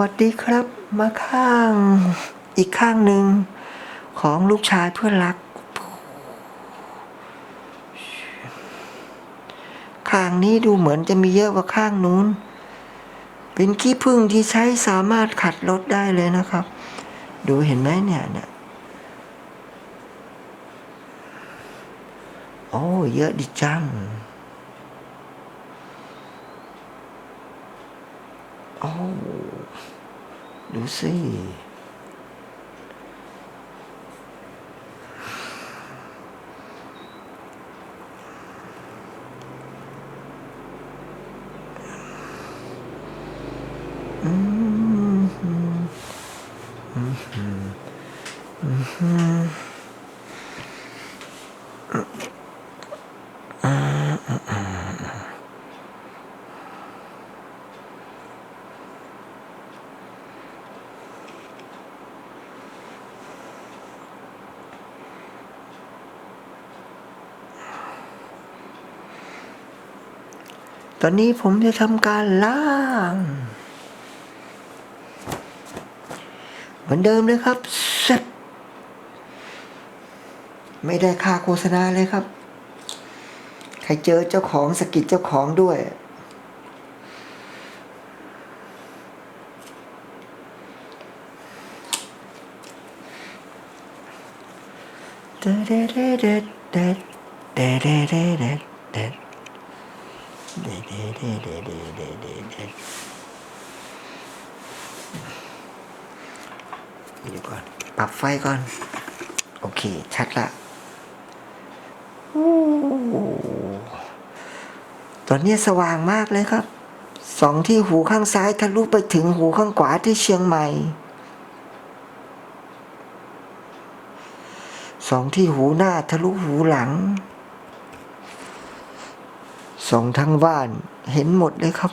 วัสดีครับมาข้าง อีกข้างหนึ่งของลูกชายเพื่อนรัก ข้างนี้ดูเหมือนจะมีเยอะกว่าข้างนู้น เป็นขี้ผึ้งที่ใช้สามารถขัดรถได้เลยนะครับ ดูเห็นไหมเนี่ยเนี่ยโอ้เยอะดิจัง 哦刘诗意嗯哼嗯哼嗯哼。 ตอนนี้ผมจะทำการล้าง เหมือนเดิมเลยครับเซ็ตไม่ได้ค่าโฆษณาเลยครับ ใครเจอเจ้าของสกิดเจ้าของด้วย เดเดเดเดเดเดเดเดเด เดเดเดเดเดเดเดเดเดเดี๋ยวก่อน ปรับไฟก่อน โอเค ชัดละตอนนี้สว่างมากเลยครับ สองที่หูข้างซ้ายทะลุไปถึงหูข้างขวาที่เชียงใหม่ สองที่หูหน้าทะลุหูหลัง ส่องทั้งบ้านเห็นหมดเลยครับ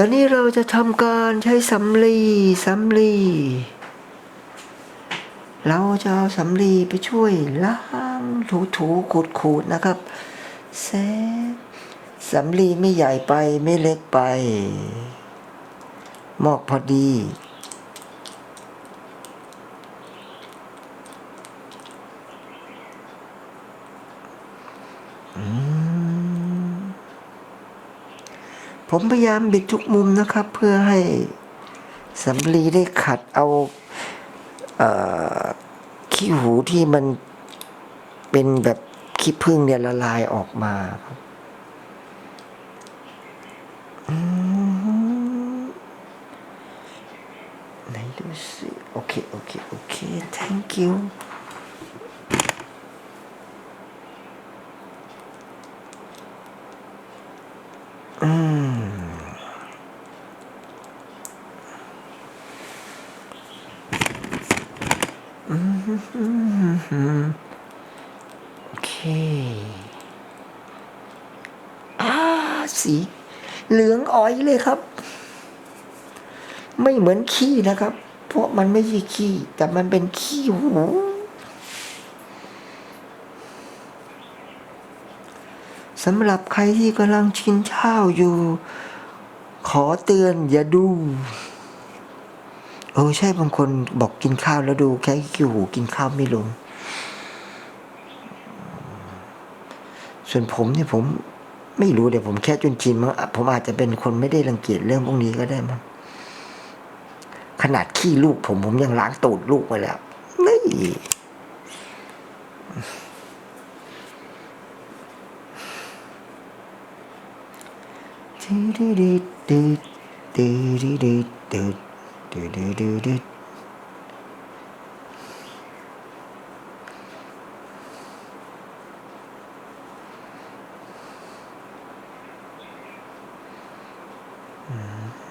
ตอนนี้เราจะทำการใช้สำลีสำลี เราจะเอาสำลีไปช่วยล้าง ถูถูขูดขูดนะครับเซฟสำลีไม่ใหญ่ไปไม่เล็กไปเหมอกพอดีผมพยายามบิดทุกมุมนะครับ เพื่อให้สำลีได้ขัดเอาเขี้หูที่มัน เป็นแบบขี้ผึ้งเนี่ยละลายออกมาครับไหนดูสิโอเค โอเค โอเค thank you อืมอเค อ่าสี เหลืองอ้อยเลยครับ ไม่เหมือนขี้นะครับ เพราะมันไม่ใช่ขี้ แต่มันเป็นขี้หูสำหรับใครที่กำลังชินข้าวอยู่ ขอเตือนอย่าดู เออใช่บางคนบอกกินข้าวแล้วดูแค่ขี้หูกินข้าวไม่ลง ส่วนผมเนี่ยผมไม่รู้เดี๋ยวผมแค่จุนชินมั้งผมอาจจะเป็นคนไม่ได้รังเกียจเรื่องพวกนี้ก็ได้มั้งขนาดขี้ลูกผมผมยังล้างตูดลูกไปแล้วนี่ดีดีดีดีดีดีดีดีดี ดีดี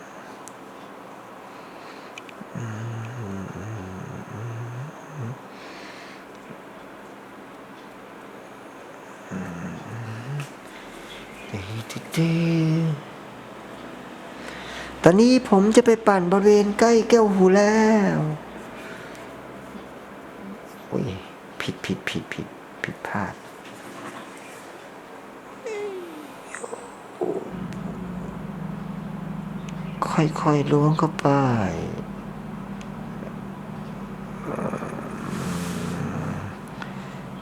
ดีดีดีดีอนนี้ผมจะไปปั่นบริเวณใกล้แก้วหูแล้วอุ้ยผิดผิดผิดผิดผิดพลาด ค่อยๆล้วงเข้าไป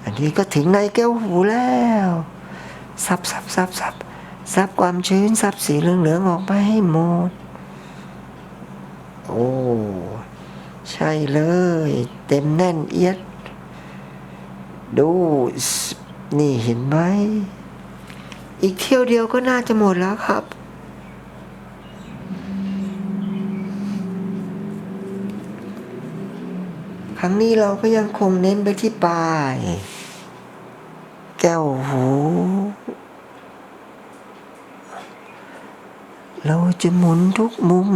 อันนี้ก็ถึงในแก้วหูแล้วซับซับซับซับซับความชื้นซับสีเหลืองๆออกไปให้หมด โอ้ ใช่เลย เต็มแน่นเอียด ดู นี่เห็นไหม อีกเที่ยวเดียวก็น่าจะหมดแล้วครับ ครั้งนี้เราก็ยังคงเน้นไปที่ปลาย แก้วหู เราจะหมุนทุกมุม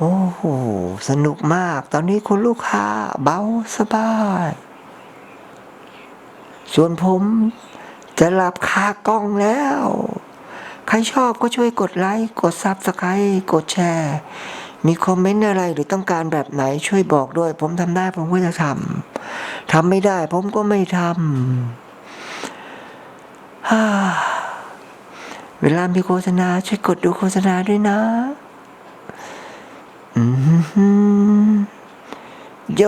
โอ้โห สนุกมาก ตอนนี้คุณลูกค้าเบาสบาย ส่วนผมจะหลับคากล้องแล้ว ใครชอบก็ช่วยกดไลค์ กดซับสไครต์กดแชร์ มีคอมเมนต์อะไรหรือต้องการแบบไหนช่วยบอกด้วย ผมทำได้ผมก็จะทำ ทำไม่ได้ผมก็ไม่ทำฮ่าเวลามีโฆษณาช่วยกดดูโฆษณาด้วยนะ อืมฮึ โย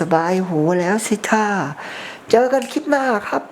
สบายหูแล้วสิท่า เจอกันคลิปหน้าครับ